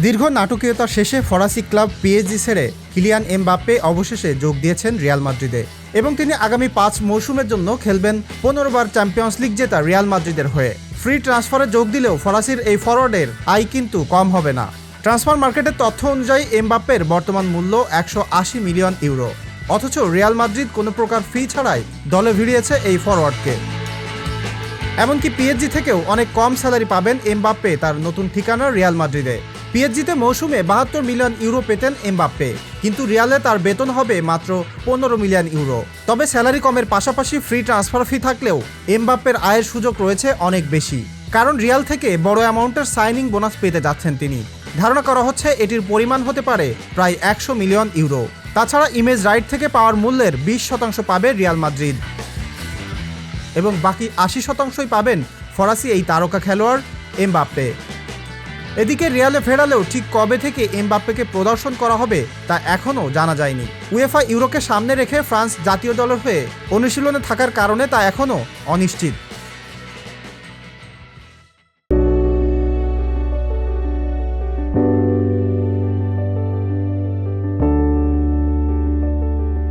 দীর্ঘ নাটকীয়তা শেষে ফরাসি ক্লাব পিএসজি ছেড়ে কিলিয়ান এমবাপ্পে অবশেষে যোগ দিয়েছেন রিয়াল মাদ্রিদে। এবং তিনি আগামী পাঁচ মৌসুমের জন্য খেলবেন পনেরো বার চ্যাম্পিয়ন্স লিগ জেতা রিয়াল মাদ্রিদের হয়ে। ফ্রি ট্রান্সফারে যোগ দিলেও ফরাসির এই ফরওয়ার্ডের আয় কিন্তু কম হবে না। ট্রান্সফার মার্কেটের তথ্য অনুযায়ী এমবাপ্পের বর্তমান মূল্য একশো আশি মিলিয়ন ইউরো। অথচ রিয়াল মাদ্রিদ কোনো প্রকার ফি ছাড়াই দলে ভিড়িয়েছে এই ফরওয়ার্ডকে এমনকি পিএসজি থেকেও অনেক কম স্যালারি পাবেন এমবাপ্পে তার নতুন ঠিকানা রিয়াল মাদ্রিদে। পিএসজিতে মৌসুমে বাহাত্তর মিলিয়ন ইউরো পেতেন এমবাপ্পে। কিন্তু রিয়ালে তার বেতন হবে মাত্র পনেরো মিলিয়ন ইউরো। তবে স্যালারি কমের পাশাপাশি ফ্রি ট্রান্সফার ফি থাকলেও এমবাপ্পের আয়ের সুযোগ রয়েছে অনেক বেশি। কারণ রিয়াল থেকে বড় অ্যামাউন্টের সাইনিং বোনাস পেতে যাচ্ছেন তিনি। ধারণা করা হচ্ছে এটির পরিমাণ হতে পারে প্রায় একশো মিলিয়ন ইউরো। তাছাড়া ইমেজ রাইট থেকে পাওয়ার মূল্যের বিশ শতাংশ পাবে রিয়াল মাদ্রিদ। এবং বাকি আশি শতাংশই পাবেন ফরাসি এই তারকা খেলোয়াড় এমবাপ্পে। এদিকে রিয়ালে ফেরালেও ঠিক কবে থেকে এমবাপ্পেকে প্রদর্শন করা হবে তা এখনও জানা যায়নি। উয়েফা ইউরোকে সামনে রেখে ফ্রান্স জাতীয় দলের হয়ে অনুশীলনে থাকার কারণে তা এখনও অনিশ্চিত।